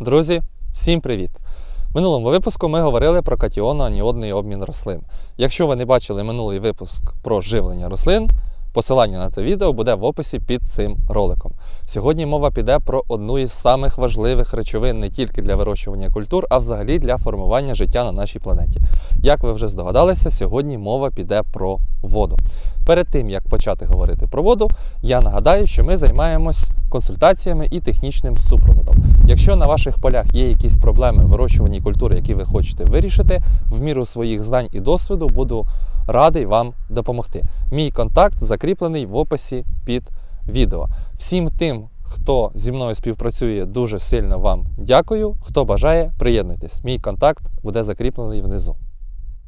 Друзі, всім привіт! В минулому випуску ми говорили про катіоно-аніодний обмін рослин. Якщо ви не бачили минулий випуск про живлення рослин, посилання на це відео буде в описі під цим роликом. Сьогодні мова піде про одну із самих важливих речовин не тільки для вирощування культур, а взагалі для формування життя на нашій планеті. Як ви вже здогадалися, сьогодні мова піде про воду. Перед тим як почати говорити про воду, я нагадаю, що ми займаємось консультаціями і технічним супроводом. Якщо на ваших полях є якісь проблеми в вирощуванні культури, які ви хочете вирішити, в міру своїх знань і досвіду буду радий вам допомогти. Мій контакт закріплений в описі під відео. Всім тим, хто зі мною співпрацює, дуже сильно вам дякую. Хто бажає, приєднуйтесь. Мій контакт буде закріплений внизу.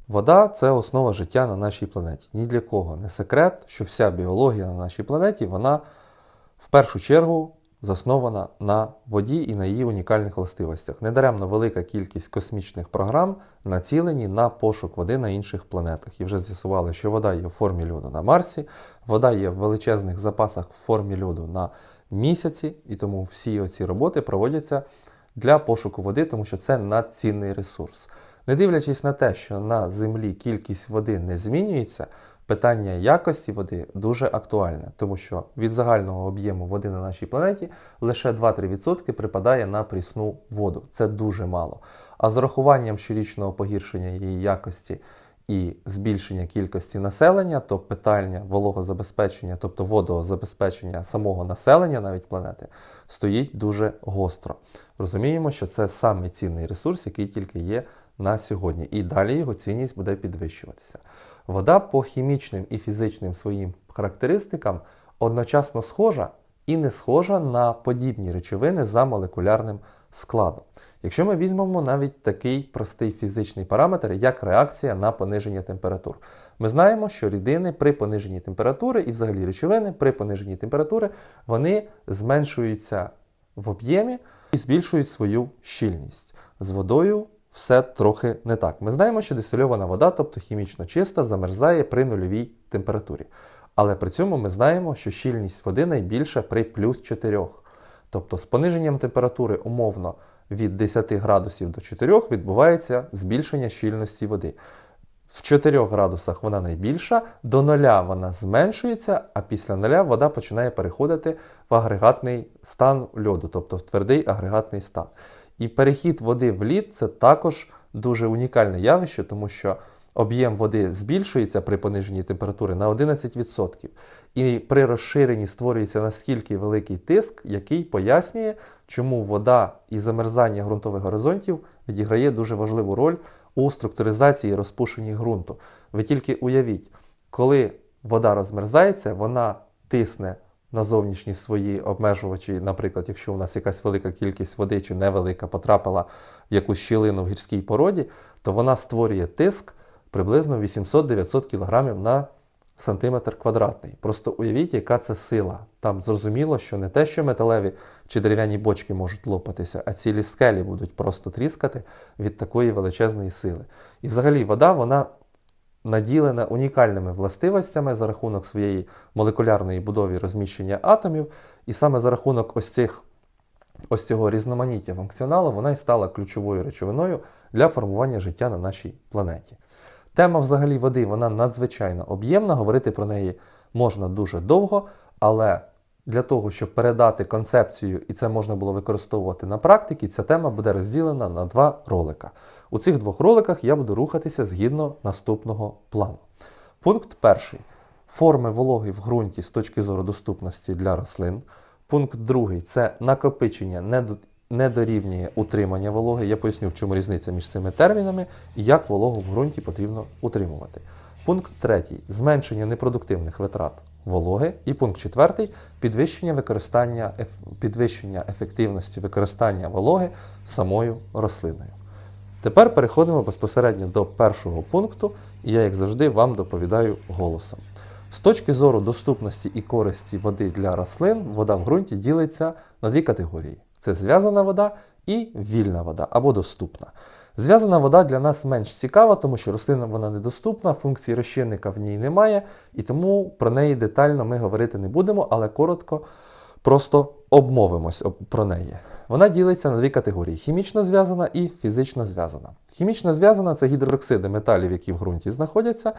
Вода це основа життя на нашій планеті. Ні для кого не секрет, що вся біологія на нашій планеті вона в першу чергу заснована на воді і на її унікальних властивостях. Недаремно велика кількість космічних програм націлені на пошук води на інших планетах. І вже з'ясували, що вода є в формі льоду на Марсі, вода є в величезних запасах в формі льоду на місяці, і тому всі оці роботи проводяться для пошуку води, тому що це надцінний ресурс. Не дивлячись на те, що на Землі кількість води не змінюється, питання якості води дуже актуальне, тому що від загального об'єму води на нашій планеті лише 2-3% припадає на прісну воду. Це дуже мало. А з урахуванням щорічного погіршення її якості і збільшення кількості населення, то питання вологозабезпечення, тобто водозабезпечення самого населення навіть планети, стоїть дуже гостро. Розуміємо, що це самий цінний ресурс, який тільки є на сьогодні, і далі його цінність буде підвищуватися. Вода по хімічним і фізичним своїм характеристикам одночасно схожа і не схожа на подібні речовини за молекулярним складом. Якщо ми візьмемо навіть такий простий фізичний параметр, як реакція на пониження температур, ми знаємо, що рідини при пониженні температури і взагалі речовини при пониженні температури вони зменшуються в об'ємі і збільшують свою щільність. З водою все трохи не так. Ми знаємо, що дистильована вода, тобто хімічно чиста, замерзає при нульовій температурі. Але при цьому ми знаємо, що щільність води найбільша при плюс 4. Тобто з пониженням температури умовно від 10 градусів до 4 відбувається збільшення щільності води. В 4 градусах вона найбільша, до 0 вона зменшується, а після 0 вода починає переходити в агрегатний стан льоду, тобто в твердий агрегатний стан. І перехід води в лід це також дуже унікальне явище, тому що об'єм води збільшується при пониженні температури на 11%. І при розширенні створюється наскільки великий тиск, який пояснює, чому вода і замерзання ґрунтових горизонтів відіграє дуже важливу роль у структуризації розпушенні ґрунту. Ви тільки уявіть, коли вода розмерзається, вона тисне на зовнішні свої обмежувачі, наприклад, якщо у нас якась велика кількість води чи невелика потрапила в якусь щілину в гірській породі, то вона створює тиск приблизно 800-900 кг на сантиметр квадратний. Просто уявіть, яка це сила. Там зрозуміло, що не те, що металеві чи дерев'яні бочки можуть лопатися, а цілі скелі будуть просто тріскати від такої величезної сили. І взагалі вода, вона наділена унікальними властивостями за рахунок своєї молекулярної будови розміщення атомів, і саме за рахунок ось цих. Ось цього різноманіття функціоналу вона і стала ключовою речовиною для формування життя на нашій планеті. Тема взагалі води вона надзвичайно об'ємна, говорити про неї можна дуже довго, але для того, щоб передати концепцію, і це можна було використовувати на практиці, ця тема буде розділена на два ролика. У цих двох роликах я буду рухатися згідно наступного плану. Пункт перший. Форми вологи в ґрунті з точки зору доступності для рослин. Пункт другий це накопичення не дорівнює утримання вологи. Я поясню, в чому різниця між цими термінами і як вологу в ґрунті потрібно утримувати. Пункт третій зменшення непродуктивних витрат вологи. І пункт четвертий підвищення використання підвищення ефективності використання вологи самою рослиною. Тепер переходимо безпосередньо до першого пункту, і я, як завжди, вам доповідаю голосом. З точки зору доступності і користі води для рослин, вода в ґрунті ділиться на дві категорії: це зв'язана вода і вільна вода або доступна. Зв'язана вода для нас менш цікава, тому що рослинам вона недоступна, функції розчинника в ній немає, і тому про неї детально ми говорити не будемо, але коротко просто обмовимось про неї. Вона ділиться на дві категорії: хімічно зв'язана і фізично зв'язана. Хімічно зв'язана це гідроксиди металів, які в ґрунті знаходяться,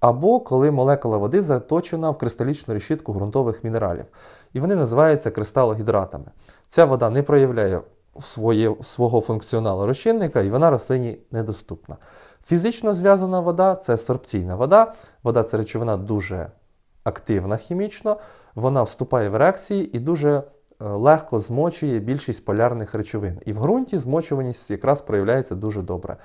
або коли молекула води заточена в кристалічну решітку ґрунтових мінералів. І вони називаються кристалогідратами. Ця вода не проявляє своє, свого функціоналу розчинника, і вона рослині недоступна. Фізично зв'язана вода це сорбційна вода. Вода це речовина дуже активна хімічно, вона вступає в реакції і дуже е, легко змочує більшість полярних речовин. І в ґрунті змочуваність якраз проявляється дуже добре.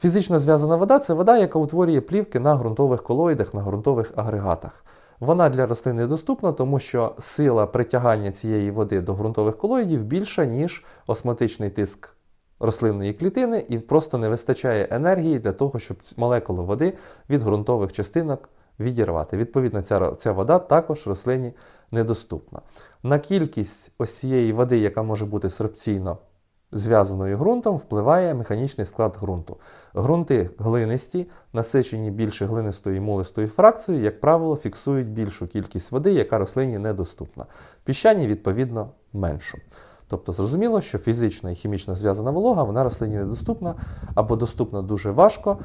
Фізично зв'язана вода це вода, яка утворює плівки на ґрунтових колоїдах, на ґрунтових агрегатах. Вона для рослин недоступна, тому що сила притягання цієї води до ґрунтових колоїдів більша, ніж осмотичний тиск рослинної клітини, і просто не вистачає енергії для того, щоб молекулу води від ґрунтових частинок відірвати. Відповідно, ця, ця вода також рослині недоступна. На кількість ось цієї води, яка може бути сорбційно зв'язаною ґрунтом, впливає механічний склад ґрунту. Ґрунти глинисті, насичені більше глинистою і мулистою фракцією, як правило, фіксують більшу кількість води, яка рослині недоступна. Піщані, відповідно, меншу. Тобто зрозуміло, що фізично і хімічно зв'язана волога, вона рослині недоступна або доступна дуже важко.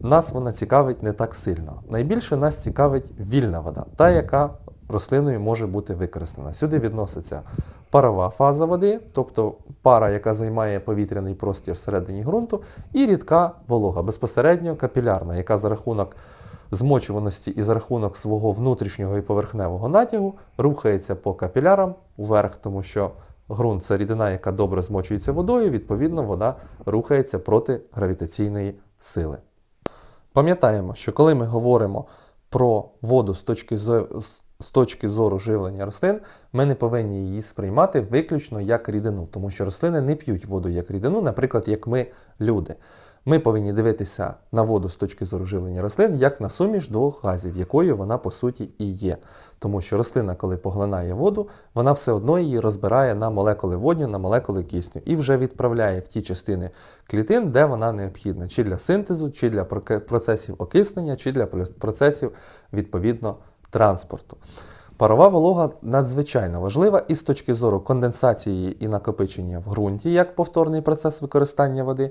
Нас вона цікавить не так сильно. Найбільше нас цікавить вільна вода, та, яка рослиною може бути використана. Сюди відноситься парова фаза води, тобто пара, яка займає повітряний простір всередині ґрунту, і рідка волога, безпосередньо капілярна, яка за рахунок змочуваності і за рахунок свого внутрішнього і поверхневого натягу рухається по капілярам вверх, тому що ґрунт це рідина, яка добре змочується водою, відповідно, вона рухається проти гравітаційної сили. Пам'ятаємо, що коли ми говоримо про воду з точки зору, з точки зору живлення рослин, ми не повинні її сприймати виключно як рідину, тому що рослини не п'ють воду як рідину, наприклад, як ми, люди. Ми повинні дивитися на воду з точки зору живлення рослин як на суміш двох газів, якою вона по суті і є. Тому що рослина, коли поглинає воду, вона все одно її розбирає на молекули водню, на молекули кисню і вже відправляє в ті частини клітин, де вона необхідна, чи для синтезу, чи для процесів окиснення, чи для процесів відповідно транспорту. Парова волога надзвичайно важлива і з точки зору конденсації і накопичення в ґрунті як повторний процес використання води,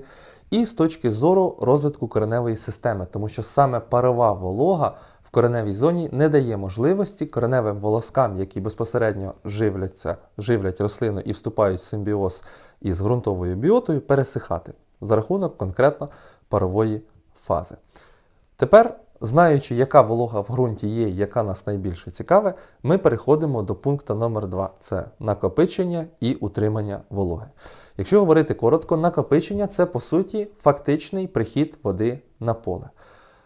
і з точки зору розвитку кореневої системи, тому що саме парова волога в кореневій зоні не дає можливості кореневим волоскам, які безпосередньо живляться, живлять рослину і вступають в симбіоз із ґрунтовою біотою, пересихати за рахунок конкретно парової фази. Тепер Знаючи, яка волога в ґрунті є, яка нас найбільше цікаве, ми переходимо до пункту номер 2 це накопичення і утримання вологи. Якщо говорити коротко, накопичення це по суті фактичний прихід води на поле.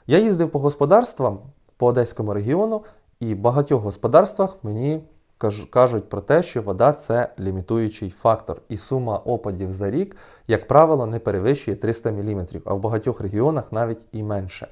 Я їздив по господарствам по Одеському регіону, і в багатьох господарствах мені кажуть про те, що вода це лімітуючий фактор, і сума опадів за рік, як правило, не перевищує 300 мм, а в багатьох регіонах навіть і менше.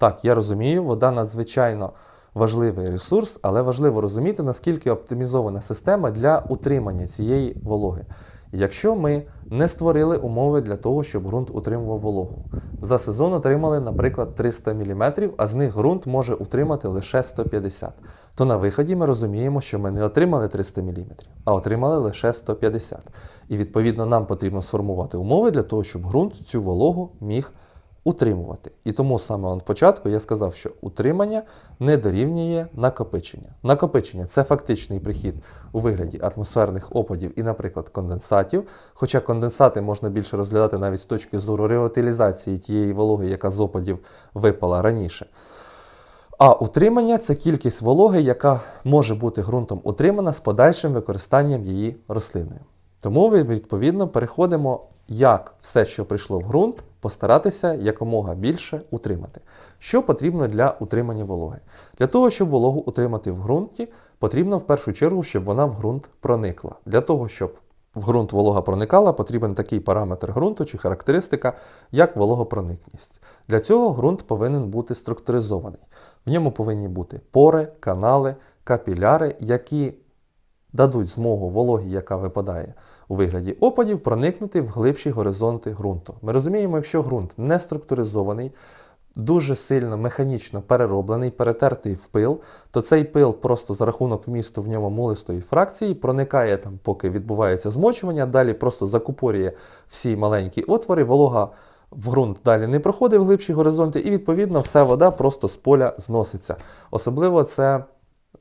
Так, я розумію, вода надзвичайно важливий ресурс, але важливо розуміти, наскільки оптимізована система для утримання цієї вологи. Якщо ми не створили умови для того, щоб ґрунт утримував вологу, за сезон отримали, наприклад, 300 мм, а з них ґрунт може утримати лише 150 то на виході ми розуміємо, що ми не отримали 300 мм, а отримали лише 150 І відповідно нам потрібно сформувати умови для того, щоб ґрунт цю вологу міг утримувати. І тому саме на початку я сказав, що утримання не дорівнює накопичення. Накопичення це фактичний прихід у вигляді атмосферних опадів і, наприклад, конденсатів. Хоча конденсати можна більше розглядати навіть з точки зору реутилізації тієї вологи, яка з опадів випала раніше. А утримання це кількість вологи, яка може бути ґрунтом утримана з подальшим використанням її рослиною. Тому відповідно, переходимо, як все, що прийшло в ґрунт, постаратися якомога більше утримати. Що потрібно для утримання вологи? Для того, щоб вологу утримати в ґрунті, потрібно в першу чергу, щоб вона в ґрунт проникла. Для того, щоб в ґрунт волога проникала, потрібен такий параметр ґрунту чи характеристика, як вологопроникність. Для цього ґрунт повинен бути структуризований. В ньому повинні бути пори, канали, капіляри, які дадуть змогу вологі, яка випадає у вигляді опадів, проникнути в глибші горизонти ґрунту. Ми розуміємо, якщо ґрунт не структуризований, дуже сильно механічно перероблений, перетертий в пил, то цей пил просто за рахунок вмісту в ньому мулистої фракції проникає там, поки відбувається змочування, далі просто закупорює всі маленькі отвори, волога в ґрунт далі не проходить в глибші горизонти, і відповідно вся вода просто з поля зноситься. Особливо це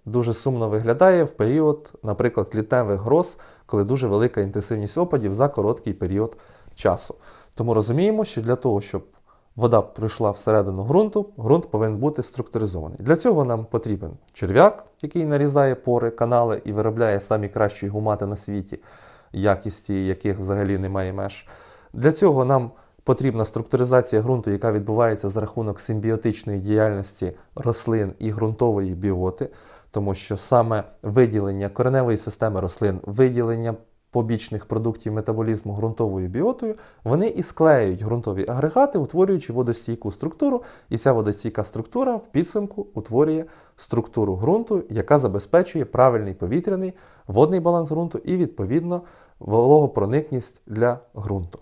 дуже сумно виглядає в період, наприклад, літневих гроз, коли дуже велика інтенсивність опадів за короткий період часу. Тому розуміємо, що для того, щоб вода пройшла всередину ґрунту, ґрунт повинен бути структуризований. Для цього нам потрібен черв'як, який нарізає пори, канали і виробляє самі кращі гумати на світі, якісті яких взагалі немає меж. Для цього нам потрібна структуризація ґрунту, яка відбувається за рахунок симбіотичної діяльності рослин і ґрунтової біоти, тому що саме виділення кореневої системи рослин, виділення побічних продуктів метаболізму ґрунтовою біотою, вони і склеюють ґрунтові агрегати, утворюючи водостійку структуру, і ця водостійка структура в підсумку утворює структуру ґрунту, яка забезпечує правильний повітряний водний баланс ґрунту і, відповідно, вологопроникність для ґрунту.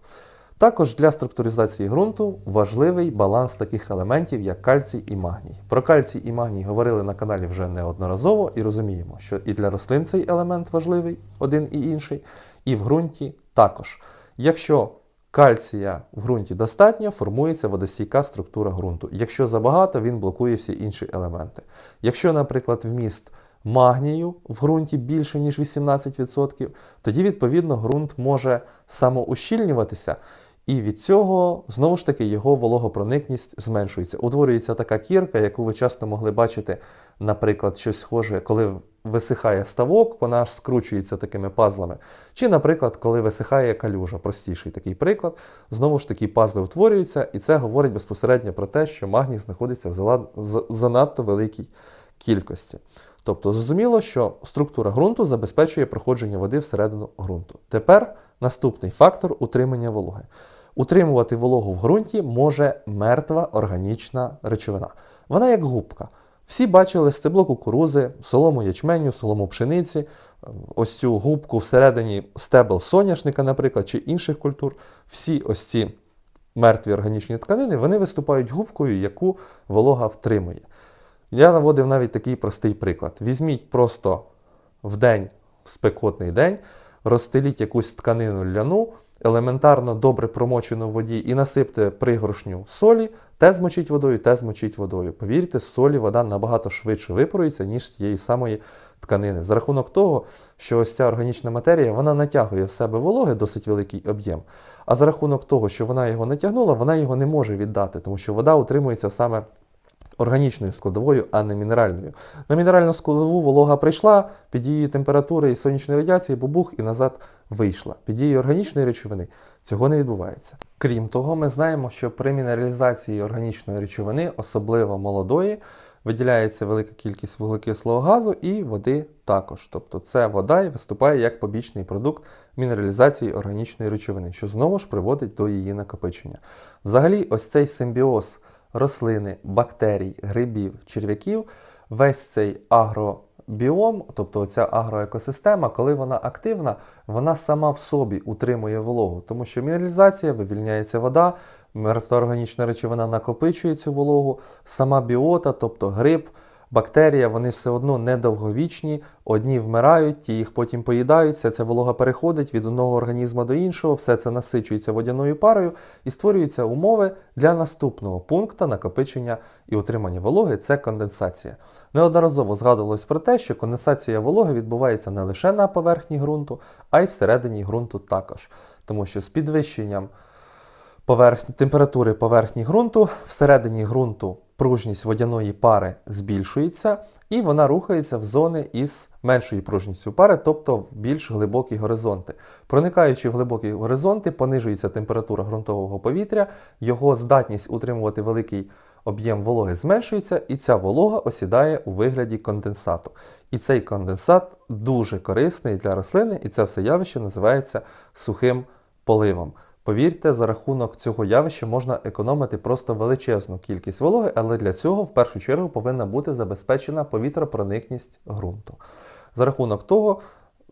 Також для структуризації ґрунту важливий баланс таких елементів, як кальцій і магній. Про кальцій і магній говорили на каналі вже неодноразово і розуміємо, що і для рослин цей елемент важливий, один і інший, і в ґрунті також. Якщо кальція в ґрунті достатньо, формується водостійка структура ґрунту. Якщо забагато, він блокує всі інші елементи. Якщо, наприклад, вміст магнію в ґрунті більше, ніж 18%, тоді, відповідно, ґрунт може самоущільнюватися, і від цього, знову ж таки, його вологопроникність зменшується. Утворюється така кірка, яку ви часто могли бачити, наприклад, щось схоже, коли висихає ставок, вона аж скручується такими пазлами. Чи, наприклад, коли висихає калюжа, простіший такий приклад, знову ж таки пазли утворюються, і це говорить безпосередньо про те, що магній знаходиться в занадто великій кількості. Тобто зрозуміло, що структура ґрунту забезпечує проходження води всередину ґрунту. Тепер наступний фактор утримання вологи. Утримувати вологу в ґрунті може мертва органічна речовина. Вона як губка. Всі бачили стебло кукурузи, солому ячменю, солому пшениці, ось цю губку всередині стебел соняшника, наприклад, чи інших культур. Всі ось ці мертві органічні тканини вони виступають губкою, яку волога втримує. Я наводив навіть такий простий приклад. Візьміть просто в день, в спекотний день, розстеліть якусь тканину ляну, елементарно добре промочену в воді і насипте пригоршню солі, те змочіть водою, те змочіть водою. Повірте, з солі вода набагато швидше випарується, ніж з тієї самої тканини. За рахунок того, що ось ця органічна матерія вона натягує в себе вологи досить великий об'єм. А за рахунок того, що вона його натягнула, вона його не може віддати, тому що вода утримується саме органічною складовою, а не мінеральною. На мінеральну складову волога прийшла, під її температури і сонячної радіації бубух і назад вийшла. Під дією органічної речовини цього не відбувається. Крім того, ми знаємо, що при мінералізації органічної речовини, особливо молодої, виділяється велика кількість вуглекислого газу і води також. Тобто це вода і виступає як побічний продукт мінералізації органічної речовини, що знову ж приводить до її накопичення. Взагалі, ось цей симбіоз рослини, бактерій, грибів, черв'яків, весь цей агробіом, тобто ця агроекосистема, коли вона активна, вона сама в собі утримує вологу, тому що мінералізація, вивільняється вода, мертворганічна речовина накопичує цю вологу, сама біота, тобто гриб. Бактерія, вони все одно недовговічні, одні вмирають, ті їх потім поїдають, вся ця волога переходить від одного організму до іншого, все це насичується водяною парою і створюються умови для наступного пункту накопичення і утримання вологи це конденсація. Неодноразово згадувалось про те, що конденсація вологи відбувається не лише на поверхні ґрунту, а й всередині ґрунту також. Тому що з підвищенням поверхні, температури поверхні ґрунту, всередині ґрунту пружність водяної пари збільшується, і вона рухається в зони із меншою пружністю пари, тобто в більш глибокі горизонти. Проникаючи в глибокі горизонти, понижується температура ґрунтового повітря, його здатність утримувати великий об'єм вологи зменшується, і ця волога осідає у вигляді конденсату. І цей конденсат дуже корисний для рослини, і це все явище називається сухим поливом. Повірте, за рахунок цього явища можна економити просто величезну кількість вологи, але для цього в першу чергу повинна бути забезпечена повітропроникність ґрунту. За рахунок того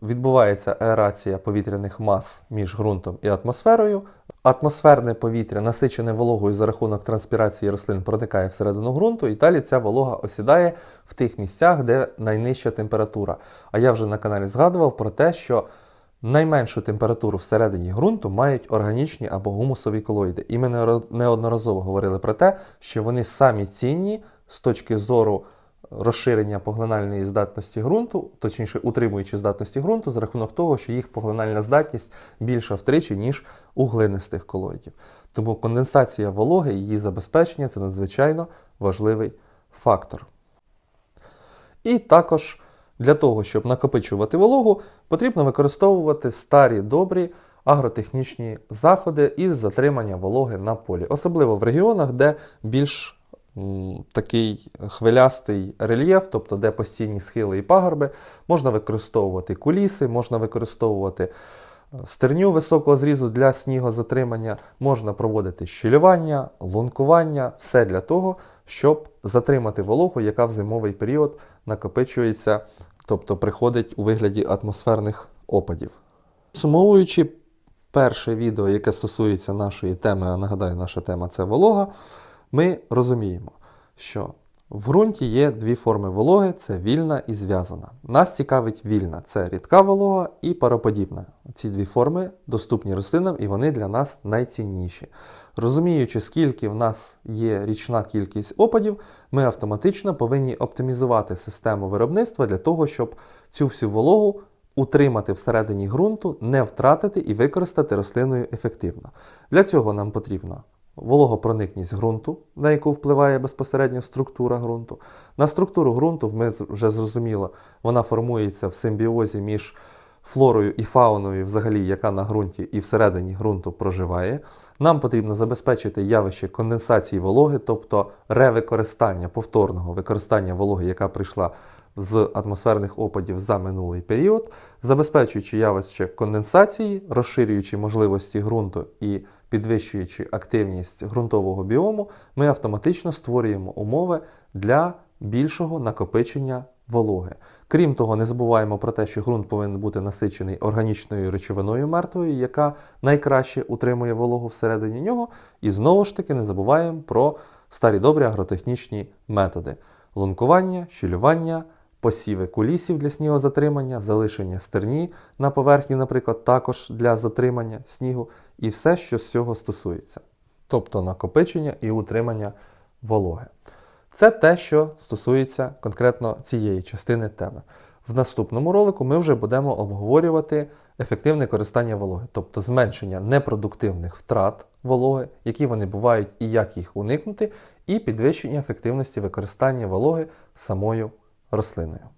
відбувається аерація повітряних мас між ґрунтом і атмосферою, Атмосферне повітря, насичене вологою за рахунок транспірації рослин, проникає всередину ґрунту, і далі ця волога осідає в тих місцях, де найнижча температура. А я вже на каналі згадував про те, що найменшу температуру всередині ґрунту мають органічні або гумусові колоїди. І ми неодноразово говорили про те, що вони самі цінні з точки зору розширення поглинальної здатності ґрунту, точніше утримуючи здатності ґрунту, за рахунок того, що їх поглинальна здатність більша втричі, ніж у глинистих колоїдів. Тому конденсація вологи і її забезпечення це надзвичайно важливий фактор. І також для того, щоб накопичувати вологу, потрібно використовувати старі добрі агротехнічні заходи із затримання вологи на полі, особливо в регіонах, де більш м, такий хвилястий рельєф, тобто де постійні схили і пагорби, можна використовувати куліси, можна використовувати е, стерню високого зрізу для снігозатримання, можна проводити щілювання, лункування, все для того, щоб затримати вологу, яка в зимовий період накопичується, тобто приходить у вигляді атмосферних опадів. Сумовуючи перше відео, яке стосується нашої теми, а нагадаю, наша тема це волога, ми розуміємо, що в ґрунті є дві форми вологи: це вільна і зв'язана. Нас цікавить вільна це рідка волога і пароподібна. Ці дві форми доступні рослинам і вони для нас найцінніші. Розуміючи, скільки в нас є річна кількість опадів, ми автоматично повинні оптимізувати систему виробництва для того, щоб цю всю вологу утримати всередині ґрунту, не втратити і використати рослиною ефективно. Для цього нам потрібна вологопроникність ґрунту, на яку впливає безпосередньо структура ґрунту. На структуру ґрунту ми вже зрозуміло, вона формується в симбіозі між флорою і фауною, взагалі, яка на ґрунті і всередині ґрунту проживає. Нам потрібно забезпечити явище конденсації вологи, тобто ревикористання повторного використання вологи, яка прийшла з атмосферних опадів за минулий період, забезпечуючи явище конденсації, розширюючи можливості ґрунту і підвищуючи активність ґрунтового біому, ми автоматично створюємо умови для більшого накопичення вологи. Крім того, не забуваємо про те, що ґрунт повинен бути насичений органічною речовиною мертвою, яка найкраще утримує вологу всередині нього. І знову ж таки не забуваємо про старі добрі агротехнічні методи: лункування, щілювання, посіви кулісів для снігозатримання, залишення стерні на поверхні, наприклад, також для затримання снігу, і все, що з цього стосується. Тобто накопичення і утримання вологи. Це те, що стосується конкретно цієї частини теми. В наступному ролику ми вже будемо обговорювати ефективне користання вологи, тобто зменшення непродуктивних втрат вологи, які вони бувають і як їх уникнути, і підвищення ефективності використання вологи самою рослиною.